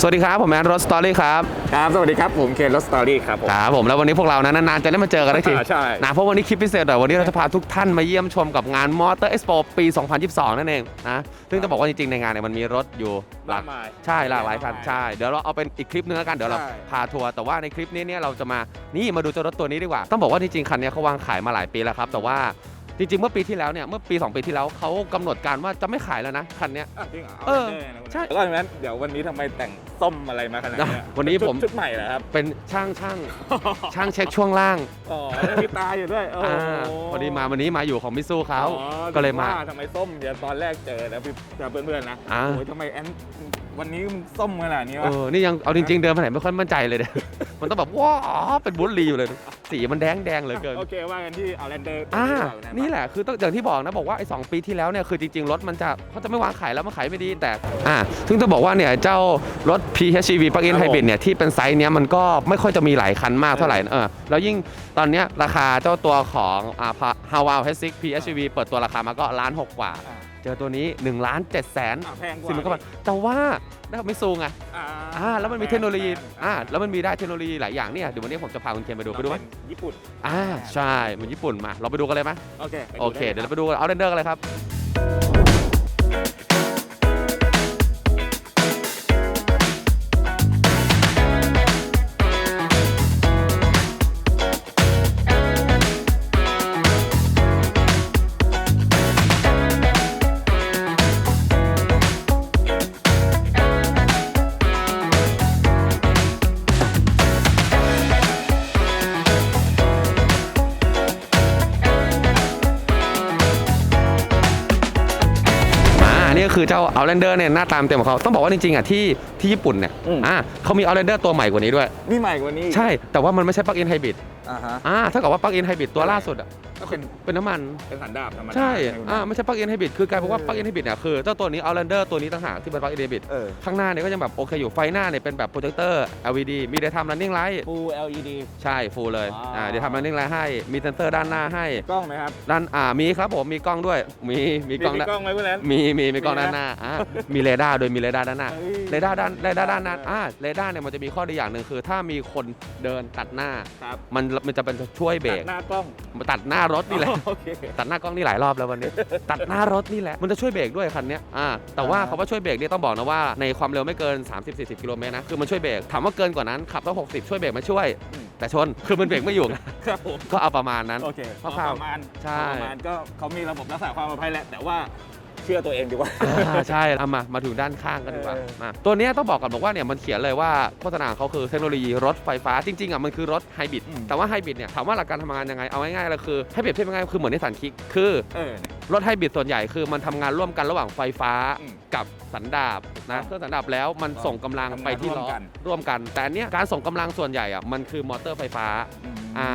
สวัสดีครับ ผมแอนรถสตอรี่ครับ ครับสวัสดีครับ ผมเคนรถสตอรี่ครับผม ครับผมแล้ววันนี้พวกเรานะนานๆจะได้มาเจอกันได้ทีอ่าใช่ นะเพราะวันนี้คลิปพิเศษแต่วันนี้เราจะพาทุกท่านมาเยี่ยมชมกับงานมอเตอร์เอ็กซ์โปปี 2022 นั่นเองนะซึ่งจะบอกว่าจริงๆในงานเนี่ยมันมีรถอยู่หลากมายใช่หลากหลายคันใช่ เดี๋ยวเราเอาเป็นอีกคลิปนึงแล้วกันเดี๋ยวเราใช่ พาทัวร์แต่ว่าในคลิปนี้เนี่ยเราจะมานี่มาดูเจ้ารถตัวนี้ดีกว่า ต้องบอกว่าจริงๆคันเนี้ยเขาวางขายมาหลายปีแล้วครับ แต่ว่า จริงๆ เมื่อปีที่แล้วเนี่ยเมื่อปี 2 ปีที่แล้วเขากำหนดการว่าจะไม่ขายแล้วนะคันเนี้ยอะจริงเหรอเออาแน่ๆนะใช่ แล้วก็งั้นเดี๋ยววันนี้ทำไมแต่งส้มอะไรมาขนาดเนี้ยวันนี้ผม ชุดชุดใหม่เหรอครับ เป็นช่างช่างช่างเช็คช่วงล่างอ๋อมีตาอยู่ด้วยโอ้อ่าโหพอดีมาวันนี้มาอยู่ของมิซูเขา อ๋อก็เลยมาว่ทำไมส้มเดี๋ยวตอนแรกเจอแล้วพี่เพื่อนๆนะอ่า โอ้ยทำไมแอนวันนี้มึงส้มขนาดนี้เอวะอนี่ยังเอาจริง ๆ เดินไปไหนไม่ค่อยมั่นใจเลยเนี่ย มันต้องแบบว้าวเป็นบุลลีอยู่เลย สีมันแดงแดงๆเหลยเกิน โอเคว่ากันที่เอาแลนเดอร์อ่านี่แหละคือต้องอย่างที่บอกนะบอกว่าไอ้สองปีที่แล้วเนี่ยคือจริงๆรถมันจะเขาจะไม่วางขายแล้วมันขายไม่ดีแต่อ่าซึ่งจะบอกว่าเนี่ยเจ้ารถ PHEV Plug-in Hybrid เนี่ยที่เป็นไซส์เนี้ยมันก็ไม่ค่อยจะมีหลายคันมากเท่าไหร่นะเออแล้วยิ่งตอนเนี้ยราคาเจ้าตัวของอ่า Haval H6 PHEV เปิดตัวราคามาก็ล้านหกกว่าอ่า เจอตัวนี้1ล้าน7แสนอ่าแพงกว่าสิบหมื่นกว่าบาทแต่ว่าได้ไม่ซูงอะอ่าอ่าแล้วมันมีเทคโนโลยีอ่าแล้วมันมีได้เทคโนโลยีหลายอย่างเนี่ยเดี๋ยววันนี้ผมจะพาคุณเคนไปดูไปดูไหมเป็นญี่ปุ่น อ่าใช่เหมือนญี่ปุ่นมาเราไปดูกันเลยไหม โอเคไปโอเคลเดี๋ยวเราไปดูเอาเรนเดอร์กันเลยครับ ก็คือเจ้าเอาเรนเดอร์เนี่ยหน้าตามเต็มของเขาต้องบอกว่าจริงๆอะที่ที่ญี่ปุ่นเนี่ยอืม อ่าเขามีเอาเรนเดอร์ตัวใหม่กว่านี้ด้วย นี่ใหม่กว่านี้ใช่แต่ว่ามันไม่ใช่ปลั๊กอินไฮบริดอ่าฮะอ่าถ้ากับว่าปลั๊กอินไฮบริดตัวล่าสุดอะก็เป็นเป็นน้ำมัน เป็นสันดาบธรรมดาใช่ไหมอ่าไม่ใช่ปลั๊กอินไฮบริดคือกลายเป็นว่าเออปลั๊กอินไฮบริดเนี่ยคือเจ้าตัวนี้เอาเรนเดอร์ตัวนี้ต่างหากที่เป็นปลั๊กอินไฮบริดเออ ข้างหน้าเนี่ยก็ยังแบบโอเคอยู่ไฟหน้าเนี่ยเป็นแบบโปรเจคเตอร์ LED มีได้ทำ running light Full LED ใช่ฟูลเลยว้าวอ่า เดี๋ยวทำ running light ให้มีเซนเซอร์ด้านหน้าให้กล้องไหมครับด้านอ่ามีครับผมมีกล้องด้วยมีมีกล้องมีด้าน กล้องไหมเพื่อน มีมีมีกล้องมีนะด้านหน้าอ่ามีเรดาร์โดยมีเรดาร์ด้านหน้าเฮ้ยเรดาร์ด้านเรดาร์ด้านหน้าอ่าเรดาร์เนี่ยมันจะมีข้อดีอย่างหนึ่งคือ ถ้ามีคนเดินตัดหน้า ครับมันมันจะเป็นช่วยเบรกตัดหน้ากล้องตัดหน้ารถนี่แหละ โอเค ตัดหน้ากล้องนี่หลายรอบแล้ววันนี้ ตัดหน้ารถนี่แหละ มันจะช่วยเบรกด้วยคันเนี้ยอ่าแต่ว่าอ่า คำว่าช่วยเบรกเนี่ยต้องบอกนะว่าในความเร็วไม่เกิน 30-40 กิโลเมตรนะ คือมันช่วยเบรก ถามว่าเกินกว่านั้นขับต้อง 60 ช่วยเบรกมาช่วยอืมแต่ชน คือมันเบรกไม่อยู่ไง ครับผมก็เอาประมาณนั้น โอเคคร่าวๆประมาณใช่ประมาณก็เขามีระบบรักษาความปลอดภัยแหละ แต่ว่า เชื่อตัวเองดีกว่า อ่าใช่เอามามาถึงด้านข้างกันดีกว่าเออ มาตัวเนี้ยต้องบอกก่อนบอกว่าเนี่ยมันเขียนเลยว่าโฆษณาของเขาคือเทคโนโลยีรถไฟฟ้าจริงๆอะมันคือรถไฮบริดอืมแต่ว่าไฮบริดเนี่ยถามว่าหลักการทำงานยังไงเอาง่ายๆเลยคือให้เปรียบเทียบง่ายๆคือเหมือนในสันคิกคือ เออ รถไฮบริดส่วนใหญ่คือมันทำงานร่วมกันระหว่างไฟฟ้าอืมกับสันดาบนะเครื่องสันดาบแล้วมันส่งกำลังไปที่ล้อทำงานร่วมกันร่วมกันแต่อันเนี้ยการส่งกำลังส่วนใหญ่อะมันคือมอเตอร์ไฟฟ้าอ่า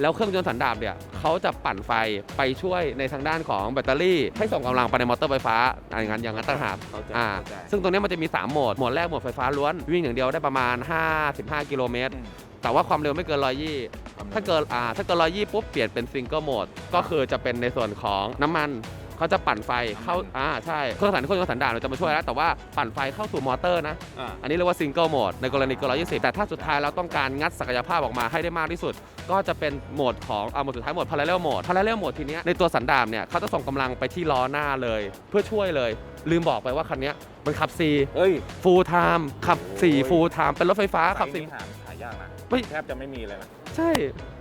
แล้วเครื่องยนต์สันดาบเนี่ยเขาจะปั่นไฟไปช่วยในทางด้านของแบตเตอรี่ให้ส่งกำลังไปในมอเตอร์ไฟฟ้าอย่างนั้นอย่างนั้นต่างหากเข้าใจอ่าเข้าใจ ซึ่งตรงเนี้ยมันจะมี 3 โหมด โหมดแรกโหมดไฟฟ้าล้วน วิ่งอย่างเดียวได้ประมาณ 55 กิโลเมตรอืมแต่ว่าความเร็วไม่เกิน120ถ้าเกินอ่าถ้าเกิน120ปุ๊บเปลี่ยนเป็นซิงเกิลโหมดก็คือจะเป็นในส่วนของน้ำมัน เขาจะปั่นไฟเข้าอ่าใช่เครื่องสันเครื่องยนต์สันดาปเราจะมาช่วยแล้วแต่ว่าปั่นไฟเข้าสู่มอเตอร์นะ อ่า อันนี้เรียกว่าซิงเกิลโหมดในกรณีเกิน120แต่ถ้าสุดท้ายเราต้องการงัดศักยภาพออกมาให้ได้มากที่สุด ก็จะเป็นโหมดของอ่าโหมดสุดท้ายโหมด parallel mode parallel mode ทีเนี้ยในตัวสันดาปเนี่ยเขาจะส่งกำลังไปที่ล้อหน้าเลย เพื่อช่วยเลย ลืมบอกไปว่าคันเนี้ยมันขับ C เอ้ย full time ขับโอ้ย4 full time เป็นรถไฟฟ้าขับไซส์สี่ นี้หาหายากนะไม่ แทบจะไม่มีเลยนะ ใช่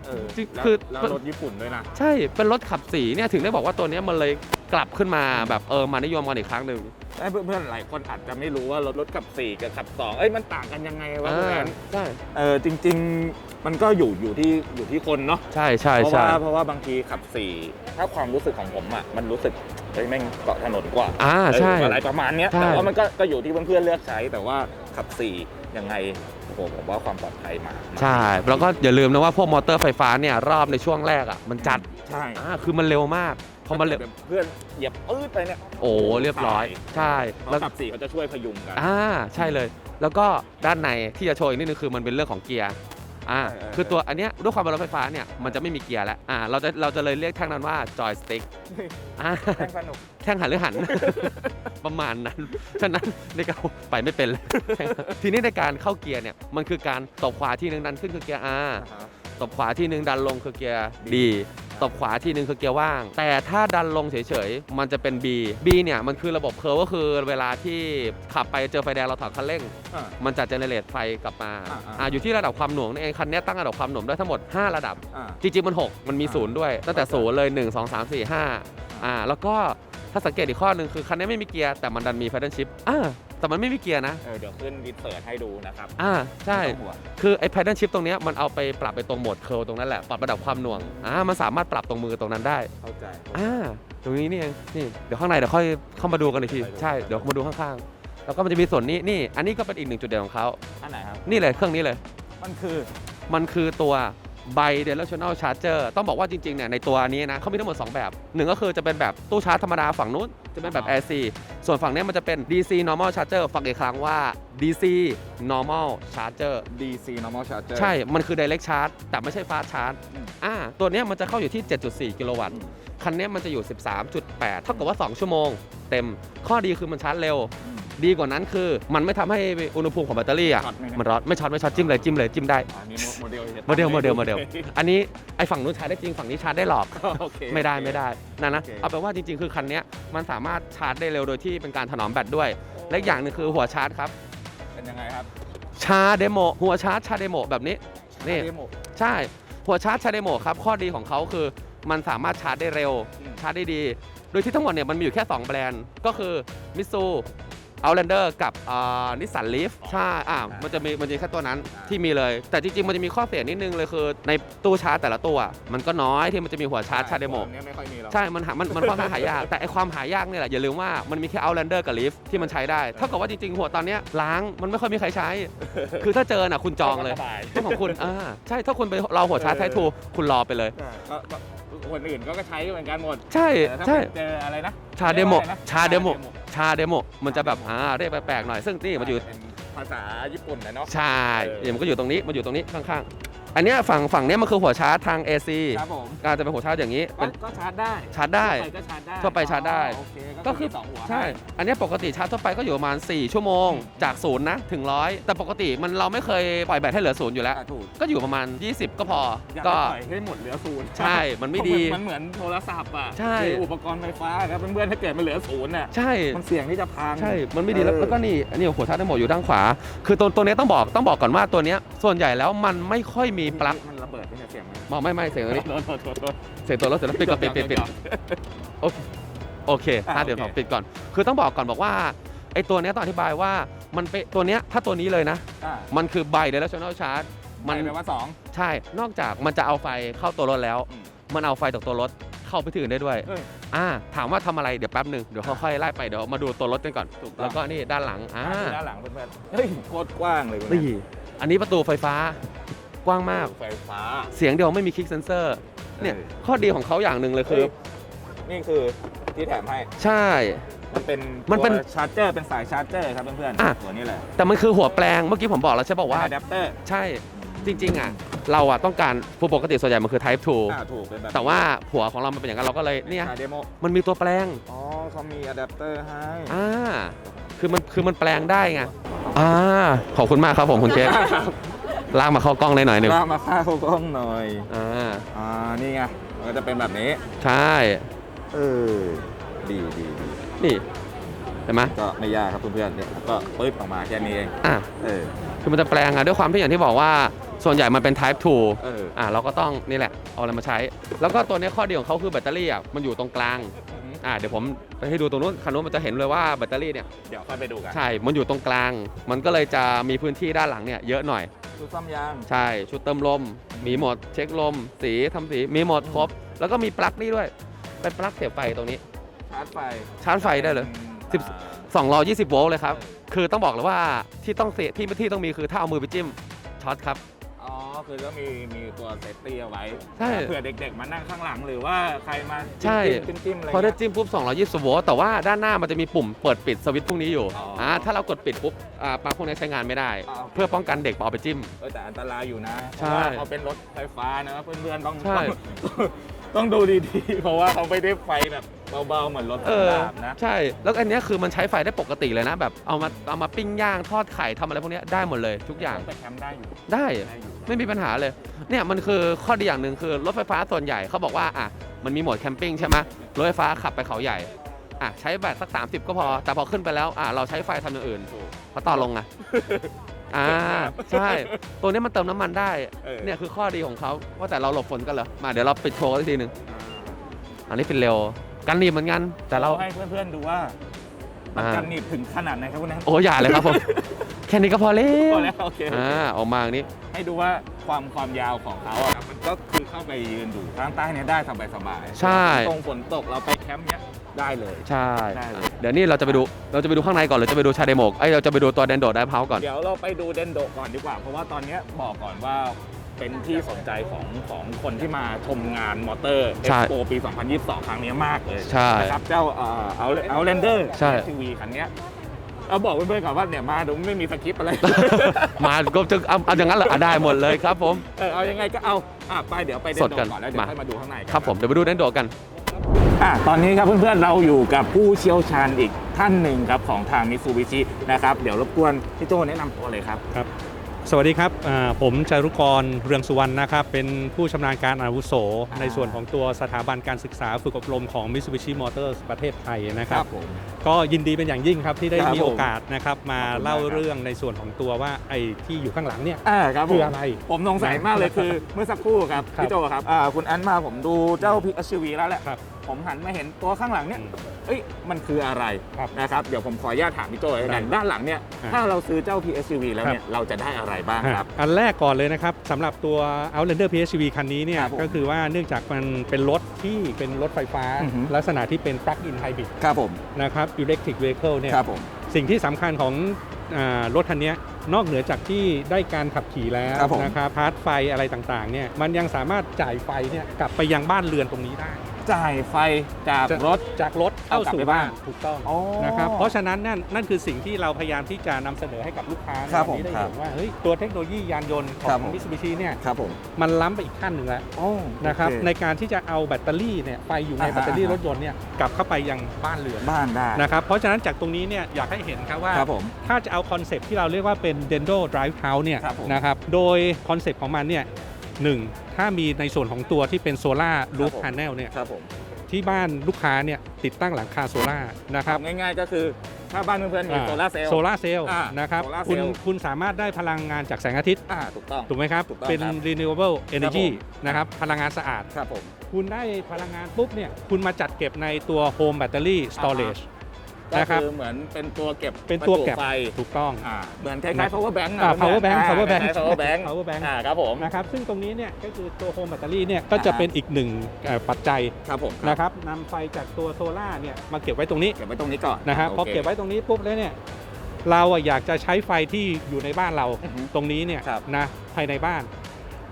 เออจริงแล้วคือ แล้วรถญี่ปุ่นด้วยนะ ใช่เป็นรถขับสีเนี่ยถึงได้บอกว่าตัวเนี้ยมันเลยกลับขึ้นมาแบบเออมานิยมกันอีกครั้งหนึ่ง เพื่อนๆหลายคนอาจจะไม่รู้ว่ารถรถขับสี่กับขับสองเอ้ยมันต่างกันยังไงวะอ่าเพื่อนใช่เออจริง ๆ มันก็อยู่อยู่ที่อยู่ที่คนเนาะ ใช่ใช่เพราะใช่ว่าเพราะว่าบางทีขับสี่ถ้าความรู้สึกของผมอะมันรู้สึกเฮ้ยแม่งเกาะถนนกว่าอ่าใช่เอออะไรประมาณเนี้ยใช่ แต่ว่ามันก็ก็อยู่ที่เพื่อนๆเลือกใช้แต่ว่าขับสี่ยังไง โอ้โหผมว่าความปลอดภัยมาใช่ แล้วก็อย่าลืมนะว่าพวกมอเตอร์ไฟฟ้าเนี่ยรอบในช่วงแรกอะมันจัดใช่อ่าคือมันเร็วมากพอมันเร็วแบบเพื่อนเหยียบปื้ดไปเนี่ยโอ้เรียบร้อย ใช่แล้แล้ววขับสี่เขาจะช่วยพยุงกันอ่าใช่เลย แล้วก็ด้านในที่จะโชว์อีกนิดนึงคือมันเป็นเรื่องของเกียร์ อ่าเออเออคือตัวอันเนี้ยด้วยความเป็นรถไฟฟ้าเนี่ยมันจะไม่มีเกียร์แล้วอ่าเราจะเราจะเลยเรียกแท่งนั้นว่าจอยสติ๊กอ่าแข่งสนุกแแท่งหันหรือหัน ประมาณนั้นฉะนั้นในการไปไม่เป็นเลยทีนี้ในการเข้าเกียร์เนี่ยมันคือการตบขวาที่หนึ่งดันขึ้นคือเกียร์ R ตบขวาที่หนึ่งดันลงคือเกียร์ D ตบขวาที่หนึ่งคือเกียร์ว่าง แต่ถ้าดันลงเฉยๆ มันจะเป็น B B เนี่ยมันคือระบบเคอร์ก็คือเวลาที่ขับไปเจอไฟแดงเราถอดคันเร่ง อ่า มันจะเจเนเรตไฟกลับมาอ่าๆอ่าอยู่ที่ระดับความหน่วงนั่นเองคันนี้ตั้งระดับความหน่วงได้ทั้งหมด 5 ระดับ อ่า จริงๆมัน 6 มันมีอ่า0ด้วย ตั้งแต่0เลย 1 2 3 4 5อ่าแล้วก็ถ้าสังเกตอีกข้อหนึ่งคือคันนี้ไม่มีเกียร์แต่มันดันมีแพดเดิลชิพอ่า แต่มันไม่มีเกียร์นะ เออเดี๋ยวขึ้นวิดเสิร์ชให้ดูนะครับอ่าใช่ ไม่ต้องห่วงคือไอ้ pattern shift ตรงเนี้ยมันเอาไปปรับไปตรงโหมดเคิลตรงนั้นแหละ ปรับระดับความหน่วงอ่ามันสามารถปรับตรงมือตรงนั้นได้เข้าใจ อ่าตรงนี้นี่เองนี่เดี๋ยวข้างในเดี๋ยวค่อยเข้ามาดูกันอีกทีไปดูใช่เดี๋ยวมาดูข้างๆแล้วก็มันจะมีส่วนนี้นี่อันนี้ก็เป็นอีกหนึ่งจุดเด่นของเขาอันไหนครับ นี่เลยเครื่องนี้เลย มันคือ มันคือตัว bi directional charger ต้องบอกว่าจริงๆเนี่ยในตัวนี้นะเขามีทั้งหมด 2 แบบหนึ่งก็คือจะเป็นแบบตู้ชาร์จธรรมดาฝั่งนู้น จะเป็นแบบอ่า AC ส่วนฝั่งเนี้ยมันจะเป็น DC normal charger ฟังอีกครั้งว่า DC normal charger DC normal charger ใช่ มันคือ direct charge แต่ไม่ใช่ fast charge อืมอ่าตัวเนี้ยมันจะเข้าอยู่ที่ 7.4 กิโลวัตต์ คันเนี้ยมันจะอยู่ 13.8 เท่ากับว่า 2 ชั่วโมง เต็ม ข้อดีคือมันชาร์จเร็วอืม ดีกว่านั้นคือ มันไม่ทำให้อุณหภูมิของแบตเตอรี่อะช็อตไหมเนี่ย มันร้อนไม่ช็อตไม่ช็อตจิ้มเลยจิ้มเลยจิ้มได้ อันนี้โมเดลโมเดลโมเดลโมเดล อันนี้ไอ้ฝั่งนู้นชาร์จได้จริงฝั่งนี้ชาร์จได้หลอก โอเค ไม่ได้ไม่ได้นั่นนะโอเค เอาเป็นว่าจริงๆ คือคันเนี้ยมันสามารถชาร์จได้เร็วโดยที่เป็นการถนอมแบตด้วย และอีกอย่างหนึงคือหัวชาร์จครับ เป็นยังไงครับชาร์จเดโมหัวชาร์จชาร์จเดโมแบบนี้ นี่ เดโม ใช่ หัวชาร์จชาร์จเดโมครับ ข้อดีของเขาคือมันสามารถชาร์จได้เร็ว อืม ชาร์จได้ดี โดยที่ทั้งหมดเนี่ยมันมีอยู่แค่ 2 แบรนด์ ก็คือมิซู เอาแลนเดอร์กับนิสสันลีฟใช่อ่ามันจะมีมันจะมีแค่ตัวนั้นอ่าที่มีเลย แต่จริงๆ มันจะมีข้อเสียนิดนึงเลยคือ ในตู้ชาร์จแต่ละตัว มันก็น้อยที่มันจะมีหัวชาร์จชาร์จเดโมตัวนี้ไม่ค่อยมีหรอกใช่ มันหามันมันค่อนข้างหายาก แต่ไอความหายากเนี่ยแหละ อย่าลืมว่ามันมีแค่ Outlander กับ Leaf ที่มันใช้ได้ เท่ากับว่าจริงๆ หัวตอนเนี้ยล้างมันไม่ค่อยมีใครใช้ คือถ้าเจอน่ะคุณจองเลยสบายต้องของคุณอ่าใช่ถ้าคุณไปเราหัวชาร์จไททูคุณรอไปเลยก็ก็ คนอื่นก็ใช้เหมือนกันหมดใช่แต่ถ้าใช่ เจออะไรนะชาเดโมรียกว่าอะไรนะชาเดโมชาเดโมมันจะแบบอ่าเรียกแปลกๆหน่อย ซึ่งนี่มันอยู่เป็นภาษาญี่ปุ่นนะเนาะ ใช่เออเดี๋ยวมันก็อยู่ตรงนี้มันอยู่ตรงนี้ข้างๆ อันเนี้ยฝั่งฝั่งเนี้ยมันคือหัวชาร์จทาง AC ครับผมก็จะเป็นหัวชาร์จอย่างนี้ก็เป็นก็ชาร์จได้ชาร์จได้ ทั่วไปก็ชาร์จได้ทั่วไปชาร์จได้โอเคก็ก็คืคืออสองหัวใช่ห้อันเนี้ยปกติชาร์จทั่วไปก็อยู่ประมาณ 4 ชั่วโมงจากศูนย์นะถึงร้อยแต่ปกติมันเราไม่เคยปล่อยแบตให้เหลือศูนย์อยู่แล้ว อะถูกก็อยู่ประมาณ 20 ก็พออยากก็ จะปล่อยให้หมดเหลือศูนย์ใช่มันไม่ดีมันเหมือนโทรศัพท์อะใช่คืออุปกรณ์ไฟฟ้าครับเพื่อนๆถ้าเกิดมันเหลือศูนย์อะใช่ มันเสี่ยงที่จะพัง ใช่ มันไม่ดีแล้วเออ แล้วก็นี่อันนี้หัวชาร์จทั้งหมดอยู่ด้านขวา คือตัวตัวเนี้ยต้องบอกต้องบอกก่อนว่าตัวเนี้ยส่วนใหญ่แล้วมันไม่ค่อยมีปลั๊กมันระเบิดไม่ใช่เสียงมันมองไม่ไม่เสียงตัวนี้โทษโทษโทษโทษเสียงตัวรถเสร็จแล้วปิดก่อนปิดปิดปิดโอเคโอเคอะห้าเดี๋ยวโอขเคอปิดก่อน คือต้องบอกก่อนบอกว่าไอ้ตัวเนี้ยต้องอธิบายว่ามันเป็นตัวเนี้ยถ้าตัวนี้เลยนะอะมันคือ bi directional charge มัมันนแปลว่าสองใช่ นอกจากมันจะเอาไฟเข้าตัวรถแล้วอืมมันเอาไฟจากตัวรถเข้าไปที่อื่นได้ด้วยเอ้ยอ่าถามว่าทำอะไรเดี๋ยวแป๊บหนึ่งเดี๋ยวค่อยๆไล่ไปเดี๋ยวมาดูตัวรถกันก่อนถูกต้องแล้วก็นี่ด้านหลังอ่าดูด้านหลังเพื่อนๆเฮ้ยโคตรกว้างเลยเพื่อนนี่อันนี้ประตูไฟฟ้า กว้างมาก ไฟฟ้า เสียงเดียวไม่มีคลิกเซนเซอร์เนี่ยออ ข้อดีของเขาอย่างหนึ่งเลยคือเฮ้ยนี่คือที่แถมให้ ใช่ มันเป็นมันเป็นตัวชาร์จเจอร์เป็นสายชาร์จเจอร์ครับเพื่อนอะ ๆตัวนี้แหละแต่มันคือหัวแปลงเมื่อกี้ผมบอกแล้วใช่ป่าวว่า อะแดปเตอร์ใช่จริงๆอะเราอะต้องการผู้ปกติส่วนใหญ่มันคือ type อ่าถูกเป็นแบบ2 แต่ว่าหัวของเรามันเป็นอย่างนั้นเราก็เลยเนี่ยเดโมมันมีตัวแปลงอ๋อเขามีอะแดปเตอร์ให้อ่าคือมันคือมันแปลงได้ไงอ่าขอบคุณมากครับผมคุณเชฟ ลากมาเข้ากล้องได้หน่อยหนึ่งลากมาค่าเขากล้องหน่อยอ่าอ่านี่ไงมันก็จะเป็นแบบนี้ใช่เออดีดีดีนี่เห็นไหมก็ไม่ยากครับเพื่อนๆเนี่ยก็ปึ๊บออกมาแค่นี้เองอะเออคือมันจะแปลงอะด้วยความที่อย่างที่บอกว่าส่วนใหญ่มันเป็น type 2เอออะเราก็ต้องนี่แหละ เอาอะไรมาใช้ แล้วก็ตัวเนี้ยข้อดีของเขาคือแบตเตอรี่อะมันอยู่ตรงกลางอะเดี๋ยวผมไปให้ดูตรงนู้นคันนู้นมันจะเห็นเลยว่าแบตเตอรี่เนี่ยเดี๋ยวค่อยไปดูกันใช่ มันอยู่ตรงกลาง มันก็เลยจะมีพื้นที่ด้านหลังเนี่ยเยอะหน่อย ชุดซ่อมยางใช่ ชุดเติมลม มีหมด เช็คลม สีทำสี มีหมดครบ แล้วก็มีปลั๊กนี่ด้วย เป็นปลั๊กเสียบไฟตรงนี้ ชาร์จไฟชาร์จไฟได้เลยป็นสิบอ่า220โวลต์เลยครับ คือต้องบอกเลยว่าที่ต้องเสียที่ที่ต้องมีคือถ้าเอามือไปจิ้มช็อตครับอ๋อ คือก็มีมีตัวเซฟตี้เอาไว้ใช่ เผื่อเด็กๆมานั่งข้างหลังหรือว่าใครมาใช่จิ้มๆจิ้มๆอะไรพอได้เงี้ย จิ้มปุ๊บ220โวลต์แต่ว่าด้านหน้ามันจะมีปุ่มเปิดปิดสวิตช์พวกนี้อยู่อ๋ออ่อ่าถ้าเรากดปิดปุ๊บอ่าปลั๊กพวกนี้ใช้งานไม่ได้อ๋อเพื่อป้องกันเด็กเอาไปจิ้ม เออแต่อันตรายอยู่นะเพใช่ราะว่าเขาเป็นรถไฟฟ้านะเพื่อนๆต้องใช่ ต้องต้องดูดีๆ เพราะว่าเขาไม่ได้ไฟแบบเบาๆเหมือนรถเออ ดาบนะ ใช่ แล้วอันเนี้ยคือมันใช้ไฟได้ปกติเลยนะ แบบเอามาเอามาปิ้งย่างทอดไข่ทำอะไรพวกเนี้ยได้หมดเลยทุกอย่าง ไปแคมป์ได้อยู่ได้ ได้อยู่ ไม่มีปัญหาเลย เนี่ยมันคือข้อดีอย่างหนึ่งคือรถไฟฟ้าส่วนใหญ่เขาบอกว่าอะมันมีโหมดแคมปิ้งใช่ไหมรถไฟฟ้าขับไปเขาใหญ่อะใช้แบตสัก 30 ก็พอ แต่พอขึ้นไปแล้วอะเราใช้ไฟทำอย่างอื่นเพราะต่อลงอะอ่าใช่ ตัวนี้มันเติมน้ำมันได้ เออ เนี่ยคือข้อดีของเขาว่าแต่เราหลบฝนกันเหรอมาเดี๋ยวเราปิดโชว์อีกทีหนึ่งอันนี้เป็นเร็วกันหนีบเหมือนกันแต่เราเรา ให้เพื่อนๆดูว่ามันอ่า กันหนีบถึงขนาดไหนครับคุณแอนโอ้อย่าเลยครับผม แค่นี้ก็พอแล้พวอแล้วโอเค อ่าออกมาอย่างนี้ ให้ดูว่าความความยาวของเขาอะมันก็คือเข้าไปยืนอยู่ข้างใต้เนี่ยได้สบายๆใช่ ตรงฝนตกเราไปแคมป์เนี้ยได้เลย ใช่ได้เลย เดี๋ยวนี้เราจะไปดูเราจะไปดูข้างในก่อนหรือจะไปดูชาเดโมกไอยเราจะไปดูตัวแดนโดดไดเพาก่อน เดี๋ยวเราไปดูเดนโดก่อนดีกว่า เพราะว่าตอนเนี้ยบอกก่อนว่าเป็นที่สนใจของของคนที่มาชมงานมอเตอร์เอ็ใช่กโปปี 2022 ครั้งนี้มากเลยใช่นะครับเจ้าเอ่อเอาเอาเลนเดอร์ใช่ ทีวีคันเนี้ย เอาบอกเพื่อนๆก่อนว่าเนี่ยมาดูไม่มีสคริปต์อะไร มาก็จะเอาเอาอย่างนั้นเหรออะได้หมดเลยครับผม เออเอายังไงก็เอาอะไปเดี๋ยวไปเดนสดโดกันก่อนแล้วเดี๋ยวมา ค่อยมาดูข้างในกันครับผมเดี๋ยวไปดูแดนโดดกัน อะตอนนี้ครับเพื่อนๆเราอยู่กับผู้เชี่ยวชาญอีกท่านหนึ่งครับของทางมิ t ซูบิชินะครับเดี๋ยวรบกวนพี่โจแนะนำตัวเลยครับครับ สวัสดีครับอ่าผมจารุกรเรืองสุวรรณนะครับ เป็นผู้ชำนาญการอาวุโสอ่าในส่วนของตัวสถาบันการศึกษาฝึกอบรมของ Mitsubishi Motors ประเทศไทยนะครับผมก็ยินดีเป็นอย่างยิ่งครับที่ได้ครับมีโอกาสนะครับมาขอบคุณมากเล่าครับเรื่องในส่วนของตัวว่าไอ้ที่อยู่ข้างหลังเนี่ยอ่าครับผมคืออะไร ผมสงสัยมากเลยคือเมื่อสักครู่ครับครับพี่โจครับอ่าคุณอันมาผมดูเจ้าพิก s u v แล้วแหละครับ ผมหันมาเห็นตัวข้างหลังเนี่ยอืมเอ้ยมันคืออะไรครับนะครับเดี๋ยวผมขออนุญาตถามพี่โจเลยกันได้ด้านหลังเนี่ยอ่าถ้าเราซื้อเจ้า PSUV แล้วเนี่ยเราจะได้อะไรบ้างครับ อันแรกก่อนเลยนะครับสำหรับตัว Outlander PHEV คันนี้เนี่ยครับผมก็คือว่าเนื่องจากมันเป็นรถที่เป็นรถไฟฟ้าอือฮึลักษณะที่เป็น plug-in hybrid ครับผมนะครับ electric vehicle เนี่ยครับผมสิ่งที่สำคัญของอารถคันเนี้ยนอกเหนือจากที่ได้การขับขี่แล้วครับผมนะครับพาร์ทไฟอะไรต่างๆเนี่ยมันยังสามารถจ่ายไฟเนี่ยกลับไปยังบ้านเรือนตรงนี้ได้ จ่ายไฟจากจะรถ จากรถเข้าเอากลับสู่ไปบ้าบ้านนถูกต้องอ๋อนะครับเพราะฉะนั้นนั่นนั่นคือสิ่งที่เราพยายามที่จะนำเสนอให้กับลูกค้าในครับวันนี้ได้ผมครับเห็นว่าเฮ้ยตัวเทคโนโลยียานยนต์ขอครับงผมมิตซูบิชิเนี่ยครับผมมันล้ำไปอีกขั้นหนึ่งแล้วโอ้นะครับโอเในการที่จะเอาแบตเตอรี่เนี่ยไฟอยู่ในอ่าฮะแบตเตอรี่รถยนต์เนี่ยกลับเข้าไปยังบ้านเรือนบ้านได้นะครับเพราะฉะนั้นจากตรงนี้เนี่ยอยากให้เห็นครับว่าครับผมถ้าจะเอาคอนเซปต์ที่เราเรียกว่าเป็น Dendo Drive House เนี่ยครับผมนะครับโดยคอนเซปต์ของมันเนี่ย หนึ่งถ้ามีในส่วนของตัวที่เป็นโซลารูฟผมพา n เนลเนี่ยครับผมที่บ้านลูกค้าเนี่ยติดตั้งหลังคาโซลานะครับง่ายๆก็คือถ้าบ้านเพื่อนๆมีโซลาร์เซลล์โซลาร์เซลล์อ่านะครับ solar คุณ cell คุณสามารถได้พลังงานจากแสงอาทิตย์อ่าถูกต้องถูกไหมครับถูกต้องเป็นครับ renewable energy ผมนะครับพลังงานสะอาดครับผมคุณได้พลังงานปุ๊บเนี่ยคุณมาจัดเก็บในตัว home battery storage ก็นะครับ คือเหมือนเป็นตัวเก็บเป็นตัวเก็บประจุไฟถูกต้อง อ่าเหมือนคล้ายๆ power bank อ่าอะ power bank อ่า power bank คล้ายๆ power bank power bank อ่าครับผมนะครับซึ่งตรงนี้เนี่ยก็คือตัวโฮมแบตเตอรี่เนี่ยก็จะอ่าเป็นอีกหนึ่งเอ่อปัจจัยครับผมนะครับนำไฟจากตัวโซล่าร์เนี่ยมาเก็บไว้ตรงนี้เก็บไว้ตรงนี้ก่อนนะครับโพอเก็บไว้ตรงนี้ปุ๊บแล้วเนี่ยเราอะอยากจะใช้ไฟที่อยู่ในบ้านเรา อือฮึ ตรงนี้เนี่ยครับนะภายในบ้าน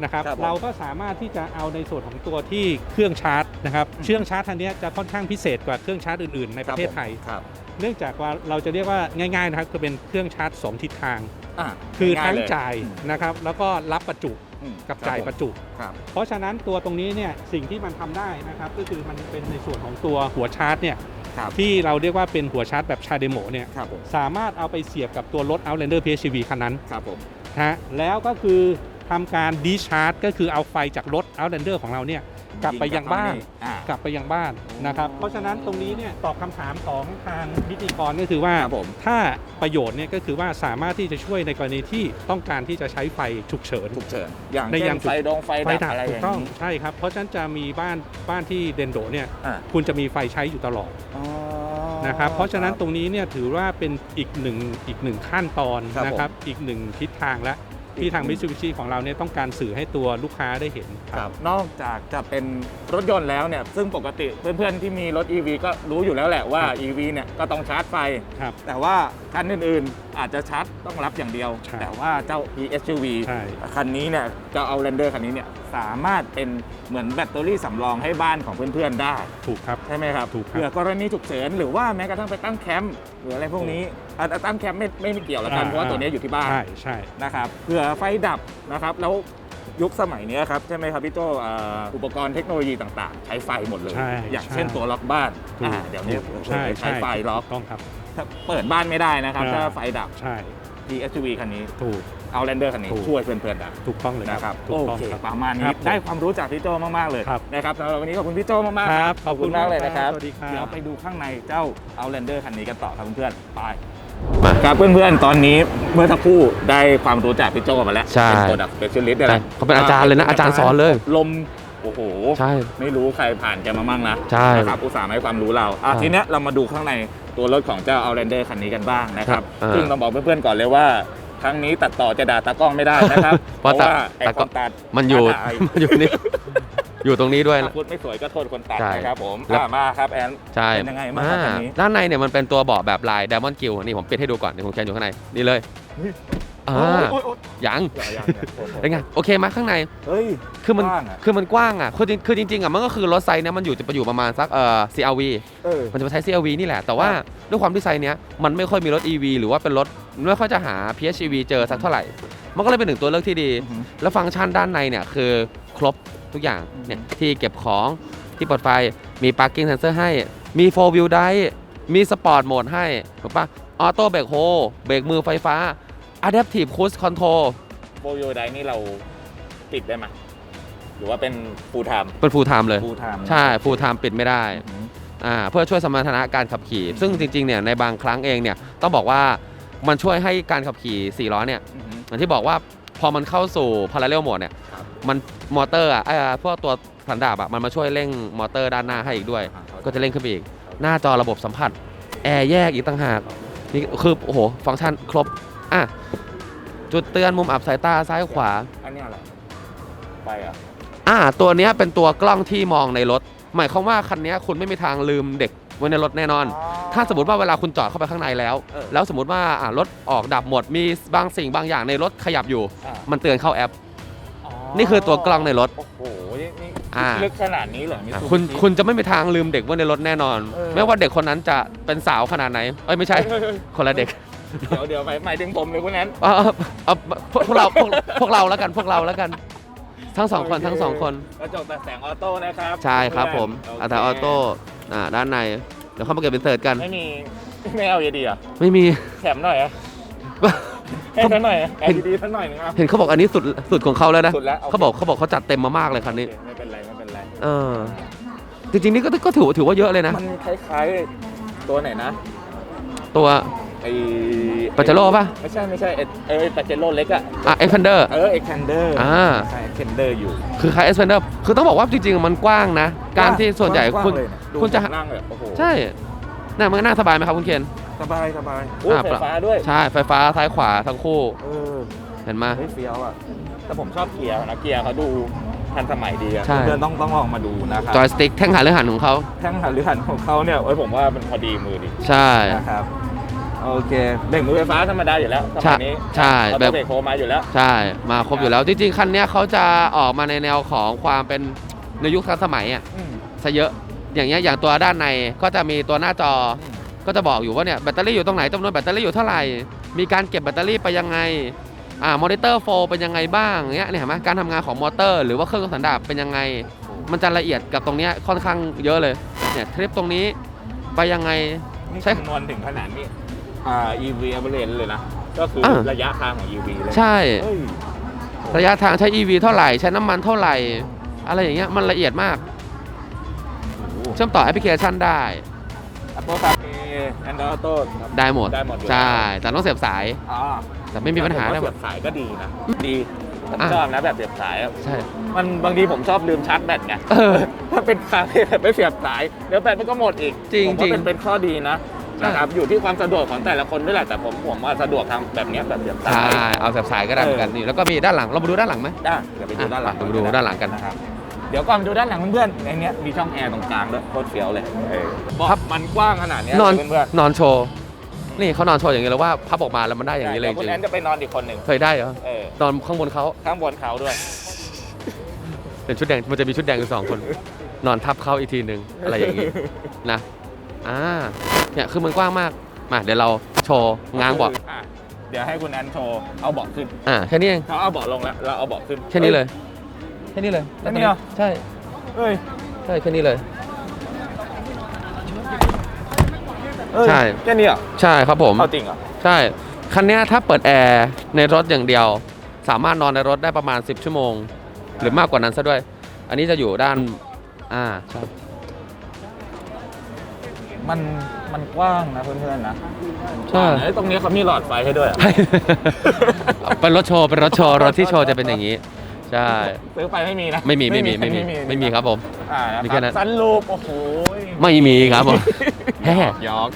นะครับครับผมเราก็สามารถที่จะเอาในส่วนของตัวที่เครื่องชาร์จนะครับอืม เครื่องชาร์จทันนี้ยจะค่อนข้างพิเศษกว่าเครื่องชาร์จอื่นๆ ในประเทศไทยครับ เนื่องจากว่าเราจะเรียกว่าง่ายๆนะครับคือเป็นเครื่องชาร์จสองทิศทาง อ่าคือง่ทั้งเลจ่ายนะครับ แล้วก็รับประจุอืมกับจ่ายประจุ ครับเพราะฉะนั้นตัวตรงนี้เนี่ยสิ่งที่มันทำได้นะครับ ก็คือมันเป็นในส่วนของตัวหัวชาร์จเนี่ยครับที่เราเรียกว่าเป็นหัวชาร์จแบบชาเดโมเนี่ยครับผมสามารถเอาไปเสียบกับตัวรถ Outlander PHEV คันนั้นครับผมนะฮะแล้วก็คือทำการดีชาร์จก็คือเอาไฟจากรถ Outlander ของเราเนี่ย กลับไปยังบ้าน อ่ากลับไปยังบ้านนะครับ เพราะฉะนั้นตรงนี้เนี่ยตอบคำถามของทางพิธีกรก็คือว่า ครับผม ถ้าประโยชน์เนี่ยก็คือว่าสามารถที่จะช่วยในกรณีที่ต้องการที่จะใช้ไฟฉุกเฉิน ฉุกเฉินอย่างในเช่ยามนฉุก ไฟดงไฟไฟดับดับอะไรอถูกย่างต้องนี้ใช่ครับ เพราะฉะนั้นจะมีบ้านบ้านที่เดนโดเนี่ยอ่าคุณจะมีไฟใช้อยู่ตลอดอ๋อ นะครับ เพราะฉะนั้นตรงนี้เนี่ยถือว่าเป็นอีกหนึ่งอีกหนึ่งขั้นตอนครับนะครับ อีกหนึ่งทิศทางและอีก ที่ทางหนึ่มิงตซูบิชิของเราเนี่ยต้องการสื่อให้ตัวลูกค้าได้เห็นคครัรับบนอกจากจะเป็นรถยนต์แล้วเนี่ยซึ่งปกติเพื่อนๆที่มีรถ EV ก็รู้อยู่แล้วแหละว่า ครับ EV เนี่ยก็ต้องชาร์จไฟ ครับ แต่ว่าคันอื่นๆ อาจจะชาร์จต้องรับอย่างเดียว ใช่แต่ว่าเจ้า ESUV ใช่ คันนี้เนี่ยเจ้าเอาเรนเดอร์คันนี้เนี่ยสามารถเป็นเหมือนแบตเตอรี่สำรองให้บ้านของเพื่อนๆได้ ถูกครับ ใช่ไหมครับถูกครับ เผื่อกรณีฉุกเฉินหรือว่าแม้กระทั่งไปตั้งแคมป์หรืออะไรพวกนี้ อะแต่ตั้งแคมป์ไม่ไม่ไม่เกี่ยวละกันอ่าเพราะว่าตัวนี้อยู่ที่บ้านใช่ใช่นะครับเผื่อไฟดับนะครับแล้วยุคสมัยเนี้ยครับใช่ไหมครับพี่โจอ่าอุปกรณ์เทคโนโลยีต่างๆ ใช้ไฟหมดเลยใช่อย่างใช่เช่นตัวล็อกบ้านถูกอ่าเดี๋ยวนี้ใช่ใช้ไฟล็อกถูต้องครับถ้าเปิดบ้านไม่ได้นะครับอ่าถ้าไฟดับใช่ DSUV คันนี้ถูกเอาแลนเดอร์คันนี้ถูกช่วยเพื่อนๆได้ถูกต้องเลยนะครับถูโอกต้องเคครับประมาณคนี้รับผมได้ความรู้จากพี่โจมากๆเลยครับนะครับสำหรับวันนี้ขอบคุณพี่โจมากๆครับขอบคุณมากเลยนะครับสวัสดีครับเดี๋ยวไปดูข้างในเจ้าเอาแลนเดอร์คันนี้กันต่อครับเพื่อนๆไป มา ครับเพื่อนๆ ตอนนี้เมื่อสักครู่ได้ความรู้จากพี่โจมาแล้วใช่ เป็นโปรดักต์สเปเชียลิสต์ใช่เขาเป็นอาจารย์เลยนะ อาจารย์สอนเลย ลม โอ้โห ใช่ ไม่รู้ใครผ่านแกมามั่งนะใช่นะครับอุตส่าห์มาให้ความรู้เราอะใช่ทีเนี้ยเรามาดูข้างในตัวรถของเจ้า Outlander คันนี้กันบ้างนะครับ ครับอ่าซึ่งต้องบอกเพื่อนๆก่อนเลยว่าครั้งนี้ตัดต่อจะด่าตากล้องไม่ได้นะครับ เพราะตัดไอ้ตาคกล้องนตัดมันอยู่ด่าไมันอยู่นี่ อยู่ตรงนี้ด้วย ถ้าพูดไม่สวยก็โทษคนตัดใช่นะครับผมแล้ว อะมาครับแอนใช่เป็นยังไงบ้างครับอันนี้ ด้านในเนี่ยมันเป็นตัวเบาะแบบลาย Diamond Gill นี่ผมปิดให้ดูก่อนเดี๋ยวผมแคนอยู่ข้างในนี่เลยอ่าโอ๊ยโอ๊ยยังโอ๊ยยังยังโทษโทษเป็นไงโอเคไหมข้างในเฮ้ยคือมันกว้างอะคือมันกว้างอะคือจริงคือจริงๆอะมันก็คือรถไซส์เนี้ยมันอยู่จะไปอยู่ประมาณสักเอ่อ CRV เออ มันจะไปใช้ CRV นี่แหละ แต่ว่าครับด้วยความที่ไซส์เนี้ยมันไม่ค่อยมีรถ EV หรือว่าเป็นรถไม่ค่อยจะหา PHEV เจอสักเท่าไหร่ มันก็เลยเป็นหนึ่งตัวเลือกที่ดี อือหือ แล้วฟังก์ชันด้านในเนี่ยคือครบ ทุกอย่างอืมเนี่ยที่เก็บของที่เปิดไฟมี parking sensor ให้มี4 wheel drive มี sport mode ให้ถูกปะออโต้เบรกโฮเบรกมือไฟฟ้า adaptive cruise control โบโยไดนี่เราติดได้ไหมหรือว่าเป็นฟูลไทม์เป็น full time เลย ฟูลไทม์ใช่ full time ปิดไม่ได้อ่าเพื่อช่วยสมรรถนะการขับขี่ ซึ่งจริงๆเนี่ยในบางครั้งเองเนี่ยต้องบอกว่ามันช่วยให้การขับขี่4ล้อเนี่ยอย่างที่บอกว่าพอมันเข้าสู่ parallel mode เนี่ยครับ มันมอเตอร์อะไอ้อ่าพวกตัวสันดาบอะมันมาช่วยเร่งมอเตอร์ด้านหน้าให้อีกด้วย ก็จะเร่งขึ้นไปอีก หน้าจอระบบสัมผัส แอร์แยกอีกต่างหากนี่คือโอ้โหฟังก์ชันครบอะจุดเตือนมุมอับสายตาซ้ายขวา อันนี้อะไรไปอะอ่าตัวเนี้ยเป็นตัวกล้องที่มองในรถ หมายความว่าคันเนี้ยคุณไม่มีทางลืมเด็กไว้ในรถแน่นอน ถ้าสมมติว่าเวลาคุณจอดเข้าไปข้างในแล้วเออแล้วสมมติว่าอ่ารถออกดับหมดมีบางสิ่งบางอย่างในรถขยับอยู่อะมันเตือนเข้าแอป นี่คือตัวกล้องในรถ โอ้โหนี่นี่อ่า ลึกขนาดนี้เหรอมิอะซูคุณบิชิคุณจะไม่มีทางลืมเด็กไว้ในรถแน่นอน เออ ไม่ว่าเด็กคนนั้นจะเป็นสาวขนาดไหนเอ้ยไม่ใช่เฮ้ยเฮ้ยคนละเด็กเดี๋ยวเดี๋ยวหมายหมายถึงผมเลยพวกนั้น เอาเอาเอาพวกพวกเราพวกพวกเราแล้วกันพวกเราแล้วกัน ทั้งสองคนทั้งสองคนกระจกตัดแสงออโต้นะครับใช่ครับผมโเคอัตราออโต้อ่าด้านในเดี๋ยวเข้ามาเก็บเป็นเสิร์ตกัน ไม่มีไม่เอาเยดีอะไม่มี แถมหน่อยอะ ให้สักหน่อยอะเห็นดีๆสักหน่อยหนึงอะ เห็นเขาบอกอันนี้สุดสุดของเขาแล้วนะสุดแล้วเขาบอกเขาบอกเขาจัดเต็มมามากเลยคันนี้โอเคไม่เป็นไรไม่เป็นไร เออจริงๆนี่ก็ก็ถือถือว่าเยอะเลยนะ มันคล้ายๆตัวไหนนะตัว ไอ้ปาเจโร่ป่ะ ไม่ใช่ไม่ใช่เอเออปาเจโร่เล็กอะ อะเอ็กพันเดอร์ เออเอ็กแคนเดอร์อ่า ใช่เอ็กแคนเดอร์อยู่คือคล้ายเอ็กพันเดอร์คือต้องบอกว่าจริงๆ มันกว้างนะ การที่ส่วนใหญ่กว้างคุณๆเลยนะดูคุณจะนั่งเลยโอ้โหใช่นั่งมันก็นั่งสบายไหมครับคุณเคน สบายสบายโอ้อ่าไฟฟ้าด้วยใช่ไฟฟ้าซ้ายขวาทั้งคู่เออเห็นไหม เฮ้ยเฟี้ยวอะแต่ผมชอบเกียร์นะเกียร์เขาดูทันสมัยดีอะใช่ เพื่อนๆต้องต้องลองมาดูนะครับจอยสติ๊กแท่งหาเรื่องหันของเขาแท่งหันหรือหันของเขาเนี่ยเอ้ยผมว่ามันพอดีมือดีใช่ นะครับโอเคเบรกมือไฟฟ้าธรรมดาอยู่แล้วสใช่มัยนี้ใช่เอาแบตัวบเบรกโฮมาอยู่แล้ว ใช่ มาครบอยู่แล้ว จริงๆ คันเนี้ยเขาจะออกมาในแนวของความเป็นในยุคทันสมัยอะอืมซะเยอะ อย่างเงี้ยอย่างตัวด้านในก็จะมีตัวหน้าจออืม ก็จะบอกอยู่ว่าเนี่ยแบตเตอรี่อยู่ตรงไหนจำนวนแบตเตอรี่อยู่เท่าไหร่ มีการเก็บแบตเตอรี่ไปยังไงอ่ามอนิเตอร์โฟเป็นยังไงบ้างเงี้ยเนี่ยเห็นไหมการทำงานของมอเตอร์หรือว่าเครื่องยนต์สันดาปเป็นยังไง มันจะละเอียดกับตรงเนี้ยค่อนข้างเยอะเลยเนี่ยทริปตรงนี้ไปยังไงนี่ใช่คำนวณถึงขนาดนี้อ่า EV average เลยนะ ก็คืออ่าระยะทางของ EV เลยใช่เฮ้ยระยะทางใช้ EV เท่าไหร่ใช้น้ำมันเท่าไหร่ อะไรอย่างเงี้ยมันละเอียดมากโอ้โหเชื่อมต่อแอปพลิเคชันได้ Apple CarPlay Android Auto ได้หมด ได้หมดอยู่ใช่ แต่ต้องเสียบสาย อ๋อแต่ไม่มีปัญหาได้ได้หหมมดดสายก็ดีนะดีผมอะ ชอบนะแบบเสียบสายอะใช่ มันบางทีผมชอบลืมชาร์จแบตไงเออถ้าเป็นคาเฟ่แบบไม่เสียบสายเดี๋ยวแบตมันก็หมดอีกจริงผมว่าจริเป็นงเป็นข้อดีนะใช่ นะครับอยู่ที่ความสะดวกของแต่ละคนด้วยแหละแต่ผมผมว่าสะดวกทำแบบเนี้ยแบบเสียบสาใช่ย เอาเสียบสายก็ได้เหมือนกันนี่ แล้วก็มีด้านหลัง เรามาดูด้านหลังไหม ได้เดี๋ยวไปดูด้านหลังอะไปดูด้านหลังกัน นะครับ เดี๋ยวก่อนไปดูด้านหลังเพื่อนๆในเนี้ยมีช่องแอร์ตรงกลางด้วยโคตรเฟี้ยวเลยเออเบาะครับมันกว้างขนาดเนี้ยนอนเพื่อนนอนโชว์นี่เขานอนโชว์อย่างนี้เลยว่าพับออกมาแล้วมันได้ๆอย่างนี้เลยจดี๋วคุณริงแอนจะไปนอนอีกคนหนึ่งเคยได้เหรอเออนอนข้างบนเขาข้างบนเขาด้วย เป็นชุดแดงมันจะมีชุดแดงอยู่สองคน นอนทับเขาอีกทีหนึ่งอะไรอย่างนี้นะอ่าเนี่ยคือมันกว้างมากมาเดี๋ยวเราโชว์ง้างเบาะะเดี๋ยวให้คุณแอนโชว์เอาเบาะขึ้นอ่าแค่นี้เองเขาเอาเบาะลงแล้ว เราเอาเบาะขึ้นแค่นี้เลยแค่นี้เลยแค่นี้เหรอ ใช่เอ้ยใช่แค่นี้เลย เอ้ยใช่ แค่นี้เหรอใช่ครับผม เอาจริงเหรอใช่ คันเนี้ยถ้าเปิดแอร์ในรถอย่างเดียว สามารถนอนในรถได้ประมาณ 10 ชั่วโมง หรือมากกว่านั้นซะด้วย อันนี้จะอยู่ด้าน อ่าใช่มันมันกว้างนะเพื่อนๆนะใช่ เอ้ยตรงนี้เขามีหลอดไฟให้ด้วยอะเป็นรถโชว์เป็นรถโชว์รถที่โชว์จะเป็นอย่างนี้ ใช่ ซื้อไปไม่มีนะไม่มีไม่มีไม่มีไม่มีครับผม อ่านะมีคแค่รับนั้นซันรูปโอ้โหไม่มีครับผมแฮ่ยอก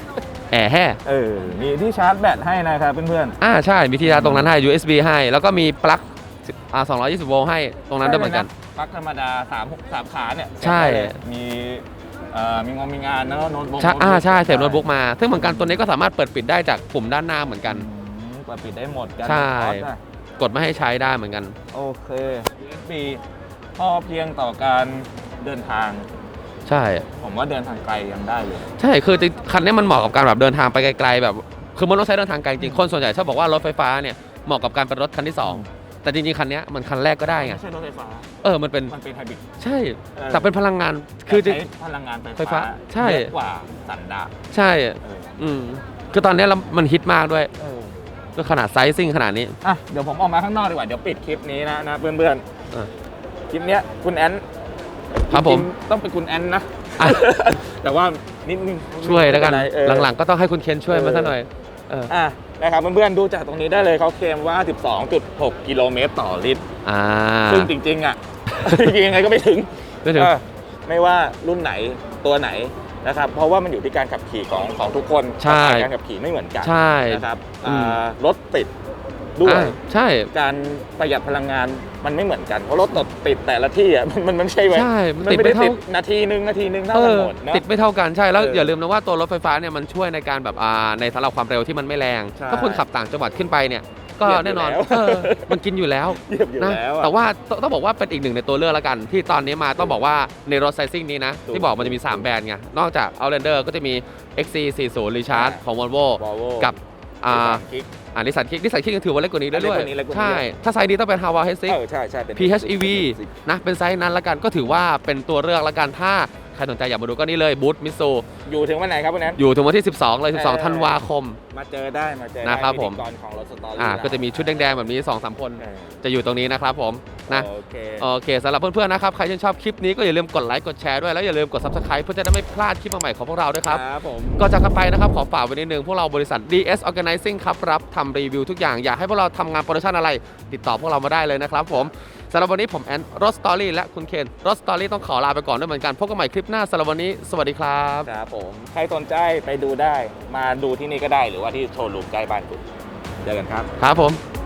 แอร์แฮ่เออมีที่ชาร์จแบตให้นะครับเพื่อนอ่าใช่มีที่ชาร์จตรงนั้นให้ USB ให้ แล้วก็มีปลั๊กอ่า220โวลต์ให้ตรงๆนั้นด้วยเหมือนกันปลั๊กธรรมดาสามสามขาเนี่ยใช่มีเอ่อมีงงมีงานแล้วก็โน้ตบุ๊กใช่อ่าใช่เสียบโน้ตบุ๊กมา ซึ่งเหมือนกันตัวนี้ก็สามารถเปิดปิดได้จากปุ่มด้านหน้าเหมือนกันอืมเปิดปิดได้หมดกันใช่คอร์สอะ กดไม่ให้ใช้ได้เหมือนกัน โอเค USB พอเพียงต่อการเดินทาง ใช่ ผมว่าเดินทางไกลยังได้เลย ใช่คือจริงคันนี้มันเหมาะกับการแบบเดินทางไปไกลๆแบบคือมันต้องใช้เดินทางไกลจริงคนส่วนใหญ่ชอบบอกว่ารถไฟฟ้าเนี่ยเหมาะกับการเป็นรถคันที่สองแต่จริงๆคันเนี้ยมันคันแรกก็ได้ไงไม่ใช่รถไฟฟ้า เออมันเป็นมันเป็นไฮบริดใช่เออแต่เป็นพลังงานคือจริงใช้พลังงานไฟไฟฟ้าฟ้าใช่เยอะกว่าสันดาปใช่เอออืมคือตอนนี้เรามันฮิตมากด้วย เออ ก็ขนาดไซซิ่งขนาดนี้ อะเดี๋ยวผมออกมาข้างนอกดีกว่า เดี๋ยวปิดคลิปนี้นะนะเพื่อนเออๆคลิปเนี้ยคุณแอนครับผม จงๆต้องเป็นคุณแอนนะ อะ แต่ว่านิดนึงช่วยแล้วกัน ไม่เป็ไรเออ หลังๆก็ต้องให้คุณเคนช่วยมาสักหน่อยเอออะนะครับเพื่อนๆดูจากตรงนี้ได้เลยเขาเคลมว่า 12.6 กิโลเมตรต่อลิตร อ่าซึ่งจริงๆ อะ จริงๆยังไงก็ไม่ถึงไม่ถึง เออไม่ว่ารุ่นไหนตัวไหน นะครับเพราะว่ามันอยู่ที่การขับขี่ของของทุกคนใช่สไตล์การขับขี่ไม่เหมือนกันใช่ นะครับอืม อ่ารถติดด้วย อ่าใช่ การประหยัดพลังงานมันไม่เหมือนกันเพราะรถติดแต่ละที่อะมันมันมันไม่ใช่ไว้ใช่มันมันติดไม่ไม่ได้เท่า ติดนาทีหนึ่งนาทีหนึ่งเท่าเอกันอหมดเนอะ ติดไม่เท่ากันใช่แล้วเอออย่าลืมนะว่าตัวรถไฟฟ้าเนี่ยมันช่วยในการแบบอ่าในสำหรับความเร็วที่มันไม่แรง ใช่ ถ้าคุณขับต่างจังหวัดขึ้นไปเนี่ย ก็เหยียบอยู่แน่นอนแล้วเออมันกินอยู่แล้วเหยียบอยู่นะแล้วอะ แต่ว่าต้องต้องบอกว่าเป็นอีกหนึ่งในตัวเลือกแล้วกัน ที่ตอนนี้มาต้องบอกว่าในรถไซซิ่งนี้นะ ถูกที่บอกมันจะมี 3 แบรนด์ไง นอกจาก Outlander ก็จะมี XC40 Recharge อ่า ของ Volvo Volvo กับอ่ากิ๊กอ่านิสสันคิกนิสสันคิกยังถือว่าเล็กกว่านี้ได้ด้วยเล็กกว่านี้เล็กกว่านี้ ใช่ ถ้าไซส์นี้ต้องเป็น Haval H6 เออใช่ใช่เป็น PHEV นะ เป็นไซส์นั้นละกันก็ถือว่าเป็นตัวเลือกละกันถ้าใครสนใจอยากมาดูก็นี่เลยบูธมิโซอยู่ถึงวันไหนครับวันนั้น อยู่ถึงวันที่ 12 เลยเออ12 ธันวาคม มาเจอได้ มาเจอได้นะครับผม พิธีกรของรถสตอรี่อ่าเราก็จะมีชุดแดงๆ แบบนี้2-3คนเออจะอยู่ตรงนี้นะครับผม นะ โอเค โอเคสำหรับเพื่อนๆ นะครับ ใครที่ชอบคลิปนี้ก็อย่าลืมกดไลค์ กดแชร์ด้วย แล้วอย่าลืมกด subscribe เพื่อจะได้ไม่พลาดคลิปใหม่ๆของพวกเราด้วยครับ ครับผม ก็จากกันไปนะครับ ขอฝากไว้นิดนึง พวกเราบริษัท DS Organizing ครับ รับทำรีวิวทุกอย่าง อยากให้พวกเราทำงานโปรดักชันอะไร ติดต่อพวกเรามาได้เลยนะครับผม สำหรับวันนี้ผมแอนรถสตอรี่และคุณเคนรถสตอรี่ต้องขอลาไปก่อนด้วยเหมือนกันพบกันใหม่คลิปหน้าสำหรับวันนี้ สวัสดีครับ ครับผม ใครสนใจไปดูได้ มาดูที่นี่ก็ได้หรือว่าที่โชว์รูมใกล้บ้านคุณเจอกันครับ ครับผม